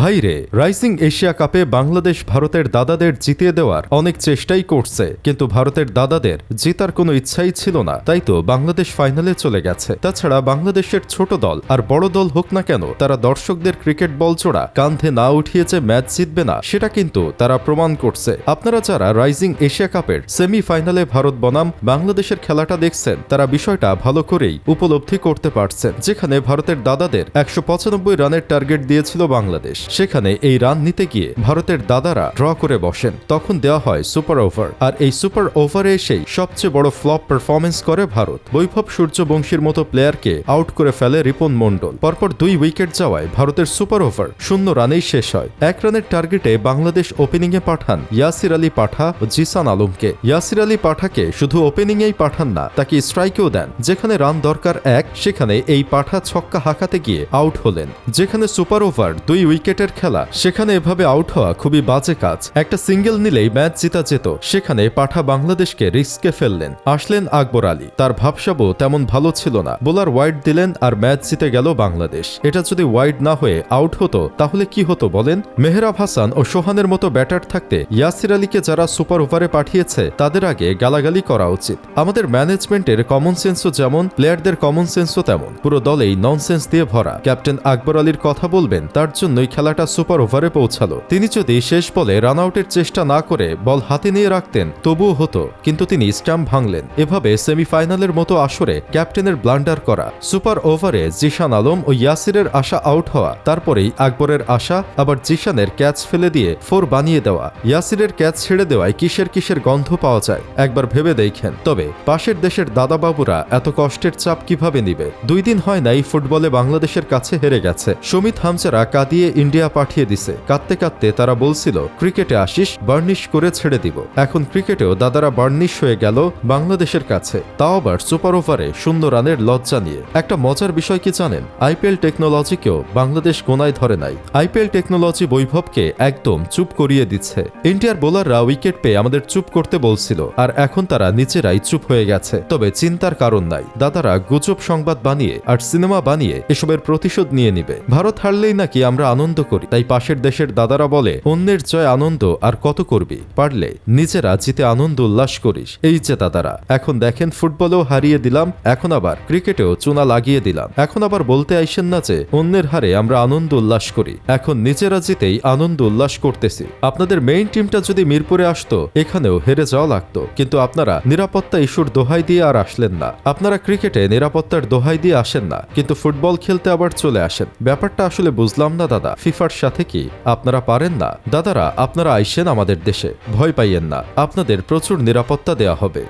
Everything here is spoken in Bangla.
ভাইরে রাইজিং এশিয়া কাপে বাংলাদেশ ভারতের দাদাদের জিতিয়ে দেওয়ার অনেক চেষ্টাই করছে, কিন্তু ভারতের দাদাদের জেতার কোনো ইচ্ছাই ছিল না। তাই তো বাংলাদেশ ফাইনালে চলে গেছে। তাছাড়া বাংলাদেশের ছোট দল আর বড় দল হোক না কেন, তারা দর্শকদের ক্রিকেট বল চোড়া কান্ধে না উঠিয়ে যে ম্যাচ জিতবে না, সেটা কিন্তু তারা প্রমাণ করছে। আপনারা যারা রাইজিং এশিয়া কাপের সেমিফাইনালে ভারত বনাম, বাংলাদেশের খেলাটা দেখছেন, তারা বিষয়টা ভালো করেই উপলব্ধি করতে পারছেন, যেখানে ভারতের দাদাদের একশো পঁচানব্বই রানের টার্গেট দিয়েছিল বাংলাদেশ। সেখানে এই রান নিতে গিয়ে ভারতের দাদারা ড্র করে বসেন। তখন দেওয়া হয় সুপার ওভার। আর এই সুপার ওভারে এসেই সবচেয়ে বড় ফ্লপ পারফরমেন্স করে ভারত। বৈভব সূর্যবংশীর মতো প্লেয়ারকে আউট করে ফেলে রিপন মণ্ডল। পরপর দুই উইকেট যাওয়ায় ভারতের সুপার ওভার শূন্য রানেই শেষ হয়। এক রানের টার্গেটে বাংলাদেশ ওপেনিংয়ে পাঠান ইয়াসির আলী পাঠা ও জিসান আলমকে। ইয়াসির আলী পাঠাকে শুধু ওপেনিংয়েই পাঠান না, তাকে স্ট্রাইকেও দেন। যেখানে রান দরকার এক, সেখানে এই পাঠা ছক্কা হাঁকাতে গিয়ে আউট হলেন। যেখানে সুপার ওভার দুই উইকেটের খেলা। সেখানে এভাবে আউট হওয়া খুবই বাজে কাজ। একটা সিঙ্গেল নিলেই ম্যাচ জিতা যেত। সেখানে পাঠা বাংলাদেশকে রিস্কে ফেললেন। আসলেন আকবর আলী। তার ভাবসাবও তেমন ভালো ছিল না। বোলার ওয়াইড দিলেন আর ম্যাচ জিতে গেল বাংলাদেশ। এটা যদি ওয়াইড না হয়ে আউট হতো, তাহলে কি হতো বলেন? মেহরাব হাসান ও সোহানের মতো ব্যাটার থাকতে ইয়াসির আলীকে যারা সুপার ওভারে পাঠিয়েছে, তাদের আগে গালাগালি করা উচিত। আমাদের ম্যানেজমেন্টের কমন সেন্সও যেমন, প্লেয়ারদের কমন সেন্সও তেমন। পুরো দলেই ননসেন্স দিয়ে ভরা। ক্যাপ্টেন আকবর আলীর কথা বলবেন, তার জন্যই খেলাটা সুপার ওভারে পৌঁছালো। তিনি যদি শেষ বলে রান আউটের চেষ্টা না করে বল হাতে নিয়ে রাখতেন, তবুও হতো, কিন্তু তিনি স্টাম্প ভাঙলেন। এভাবে সেমিফাইনালের মতো আসরে ক্যাপ্টেনের ব্লান্ডার করা, সুপার ওভারে জিশান আলম ও ইয়াসিরের আশা আউট হওয়া, তারপরেই আকবরের আশা, আবার জিশানের ক্যাচ ফেলে দিয়ে ফোর বানিয়ে দেওয়া। ইয়াসিরের ক্যাচ ছেড়ে দেওয়ায় কিসের কিসের গন্ধ পাওয়া যায়, একবার ভেবে দেখেন। তবে পাশের দেশের দাদাবাবুরা এত কষ্টের চাপ কীভাবে নিবে? দুই দিন হয় নাই ফুটবলে বাংলাদেশের কাছে হেরে গেছে। সুমিত হামচারা কাঁদিয়ে ইন্ডিয়া পাঠিয়ে দিছে। কাঁদতে কাঁদতে তারা বলছিল, ক্রিকেটে আসিস, বার্নিশ করে ছেড়ে দিব। এখন ক্রিকেটেও দাদারা বার্নিশ হয়ে গেল বাংলাদেশের কাছে। তাও আবার সুপার ওভারে শূন্য রানের লজ্জা নিয়ে। একটা মজার বিষয় কি জানেন? আইপিএল টেকনোলজিকেও বাংলাদেশ গোনায় ধরে নাই। আইপিএল টেকনোলজি বৈভবকে একদম চুপ করিয়ে দিচ্ছে। ইন্ডিয়ার বোলাররা উইকেট পেয়ে আমাদের চুপ করতে বলছিল, আর এখন তারা নিজেরাই চুপ হয়ে গেছে। তবে চিন্তার কারণ নাই। দাদারা গুজব সংবাদ বানিয়ে আর সিনেমা বানিয়ে এসবের প্রতিশোধ নিয়ে নিবে। ভারত হারলেই নাকি আমরা আনন্দ করি। তাই পাশের দেশের দাদারা বলে, অন্যের জয় আনন্দ আর কত করবি? পারলে নিজেরা জিতে আনন্দ উল্লাস করিস। এই যে দাদারা, এখন দেখেন ফুটবলেও হারিয়ে দিলাম, এখন আবার ক্রিকেটেও চুনা লাগিয়ে দিলাম। এখন আবার বলতে আইসেন না যে, অন্যের হারে আমরা আনন্দ উল্লাস করি। এখন নিজেরা জিতেই আনন্দ উল্লাস করতেছি। আপনাদের মেইন টিমটা যদি মিরপুরে আসতো, এখানেও হেরে যাওয়া লাগতো। কিন্তু আপনারা নিরাপত্তা ইস্যুর দোহাই দিয়ে আর আসলেন না। আপনারা ক্রিকেটে নিরাপত্তার দোহাই দিয়ে আসেন না। কিন্তু ফুটবল খেলতে আবার চলে আসেন। ব্যাপারটা আসলে বুঝলাম না, দাদা। ফিফার সাথে কি আপনারা পারেন না? দাদারা, আপনারা আইসেন আমাদের দেশে। ভয় পাইয়েন না। আপনাদের প্রচুর নিরাপত্তা দেয়া হবে।